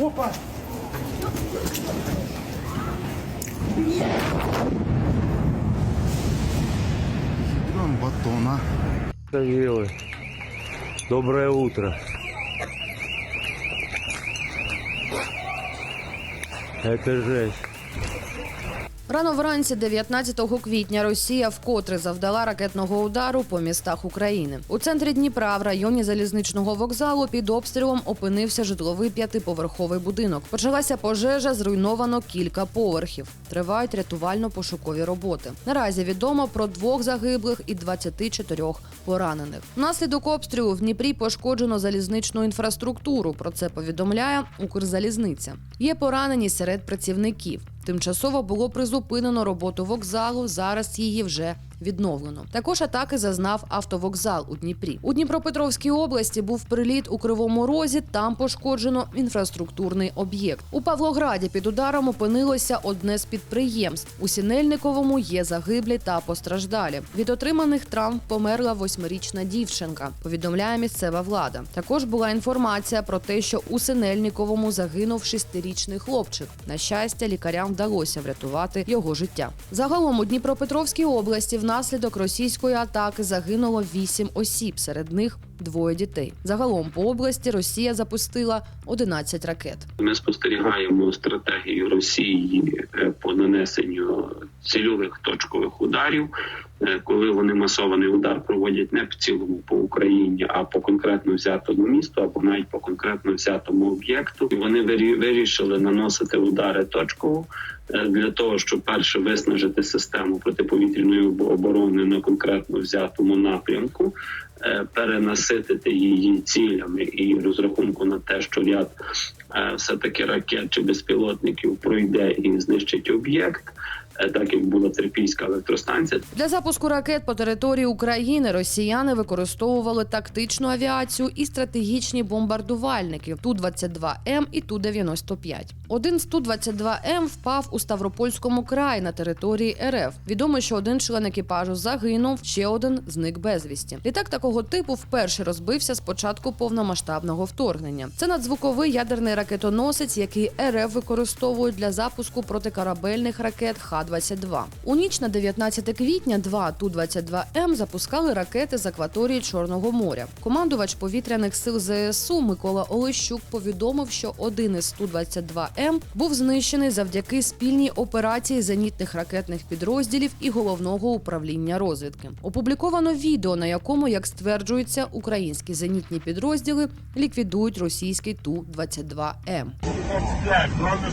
Опа! Нам батона. Милый. Доброе утро. Это жесть. Рано вранці 19 квітня Росія вкотре завдала ракетного удару по містах України. У центрі Дніпра, в районі залізничного вокзалу, під обстрілом опинився житловий п'ятиповерховий будинок. Почалася пожежа, зруйновано кілька поверхів. Тривають рятувально-пошукові роботи. Наразі відомо про двох загиблих і 24 поранених. Внаслідок обстрілу в Дніпрі пошкоджено залізничну інфраструктуру. Про це повідомляє Укрзалізниця. Є поранені серед працівників. Тимчасово було призупинено роботу вокзалу. Зараз її вже відновлено. Також атаки зазнав автовокзал у Дніпрі. У Дніпропетровській області був приліт у Кривому Розі. Там пошкоджено інфраструктурний об'єкт. У Павлограді під ударом опинилося одне з підприємств. У Сінельниковому є загиблі та постраждалі. Від отриманих травм померла восьмирічна дівчинка. Повідомляє місцева влада. Також була інформація про те, що у Синельниковому загинув шестирічний хлопчик. На щастя, лікарям вдалося врятувати його життя. Загалом у Дніпропетровській області внаслідок російської атаки загинуло вісім осіб. Серед них двоє дітей. Загалом по області Росія запустила 11 ракет. Ми спостерігаємо стратегію Росії е, по нанесенню цільових точкових ударів, е, коли вони масований удар проводять не в цілому по Україні, а по конкретно взятому місту, або навіть по конкретно взятому об'єкту. І Вони вирі- вирішили наносити удари точково е, для того, щоб перше виснажити систему протиповітряної оборони на конкретно взятому напрямку. Е, Перенаситити її цілями і розрахунку на те, що ряд е, все таки ракет чи безпілотників пройде і знищить об'єкт, так як була Терпільська електростанція. Для запуску ракет по території України росіяни використовували тактичну авіацію і стратегічні бомбардувальники Ту-22М і Ту-95. Один з Ту-22М впав у Ставропольському краї на території РФ. Відомо, що один член екіпажу загинув, ще один зник безвісті. Літак такого типу вперше розбився з початку повномасштабного вторгнення. Це надзвуковий ядерний ракетоносець, який РФ використовують для запуску протикорабельних ракет Х-22. У ніч на 19 квітня два Ту-22М запускали ракети з акваторії Чорного моря. Командувач повітряних сил ЗСУ Микола Олещук повідомив, що один із Ту-22М був знищений завдяки спільній операції зенітних ракетних підрозділів і головного управління розвідки. Опубліковано відео, на якому, як стверджується, українські зенітні підрозділи ліквідують російський Ту-22М. 25, главное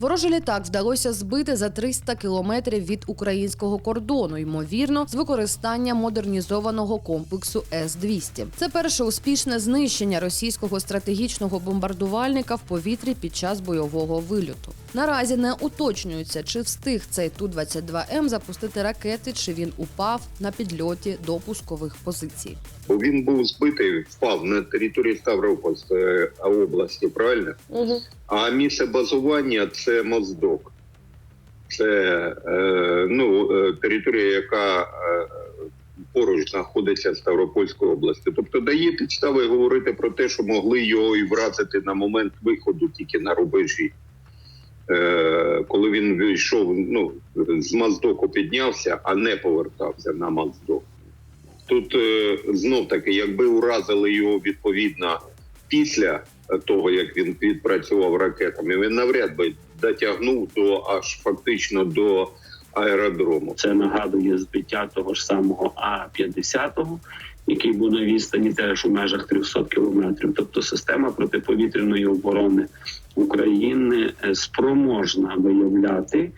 Ворожий літак вдалося збити за 300 кілометрів від українського кордону, ймовірно, з використанням модернізованого комплексу С-200. Це перше успішне знищення російського стратегічного бомбардувальника в повітрі під час бойового вильоту. Наразі не уточнюється, чи встиг цей Ту-22М запустити ракети, чи він упав на підльоті до пускових позицій. Він був збитий, впав на території Ставропольської області, правильно? А місце базування це Моздок. Це е, ну, е, територія, яка е, поруч знаходиться з Ставропольської області. Тобто дає підстави говорити про те, що могли його і вразити на момент виходу тільки на рубежі. Коли він вийшов, ну, з Моздоку піднявся, а не повертався на Моздок. Тут знов таки, якби уразили його відповідно після того, як він відпрацював ракетами, він навряд би дотягнув до аж фактично до аеродрому. Це нагадує збиття того ж самого А-50, який був на відстані теж у межах 300 кілометрів. Тобто система протиповітряної оборони України е, спроможна виявляти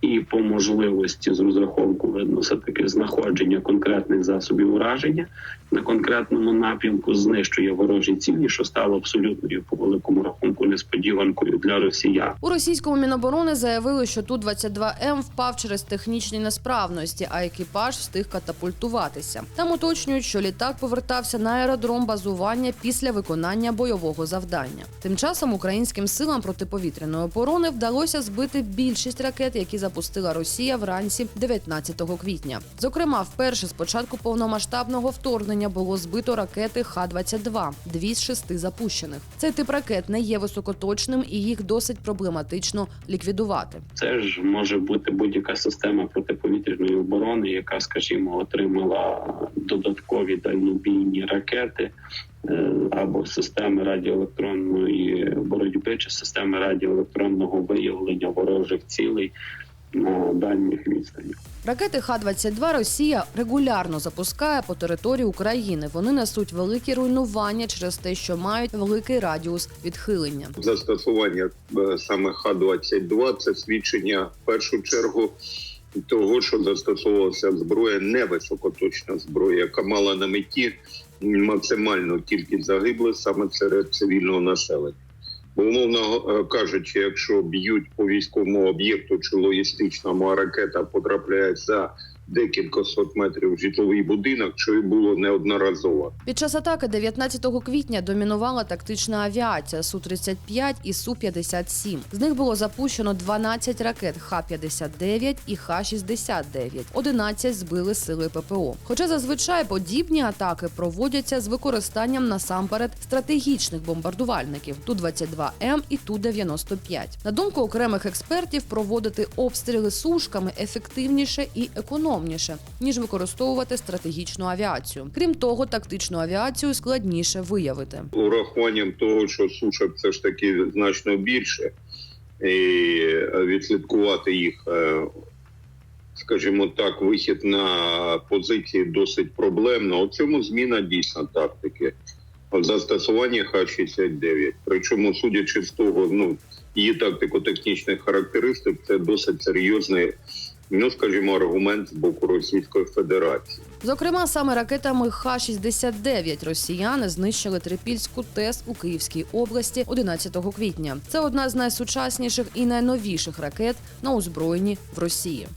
і по можливості з розрахунку видно все таки знаходження конкретних засобів ураження на конкретному напрямку знищує ворожі цілі, що стало абсолютною по великому рахунку несподіванкою для росіян. У російському міноборони заявили, що Ту-22М впав через технічні несправності, а екіпаж встиг катапультуватися. Там уточнюють, що літак повертався на аеродром базування після виконання бойового завдання. Тим часом українським силам протиповітряної оборони вдалося збити більшість ракет, які запустила Росія вранці 19 квітня. Зокрема, вперше з початку повномасштабного вторгнення було збито ракети Х-22, дві з шести запущених. Цей тип ракет не є високоточним і їх досить проблематично ліквідувати. Це ж може бути будь-яка система протиповітряної оборони, яка, скажімо, отримала додаткові дальнобійні ракети е, або системи радіоелектронної боротьби, чи системи радіоелектронного виявлення ворожих цілей на дальніх відстанях. Ракети Х-22 Росія регулярно запускає по території України. Вони несуть великі руйнування через те, що мають великий радіус відхилення. Застосування е, саме Х-22 – це свідчення в першу чергу того, що застосовувалася зброя невисокоточна зброя, яка мала на меті максимальну кількість загиблих саме серед цивільного населення. Бо, умовно е, кажучи, якщо б'ють по військовому об'єкту чи логістичному, а ракета потрапляє за декілька сот метрів житловий будинок, що і було неодноразово. Під час атаки 19 квітня домінувала тактична авіація Су-35 і Су-57. З них було запущено 12 ракет Х-59 і Х-69. 11 збили сили ППО. Хоча зазвичай подібні атаки проводяться з використанням насамперед стратегічних бомбардувальників Ту-22М і Ту-95. На думку окремих експертів, проводити обстріли сушками ефективніше і економніше, ніж використовувати стратегічну авіацію. Крім того, тактичну авіацію складніше виявити. урахуванням того, що сушок все ж таки значно більше, і відслідкувати їх, е, скажімо так, вихід на позиції досить проблемно. У цьому зміна дійсно тактики. В застосуванні Х-69. Причому, судячи з того, ну її тактико-технічних характеристик, це досить серйозний, ну скажімо, аргумент з боку Російської Федерації. Зокрема, саме ракетами Х-69 росіяни знищили Трипільську ТЕС у Київській області 11 квітня. Це одна з найсучасніших і найновіших ракет на озброєнні в Росії.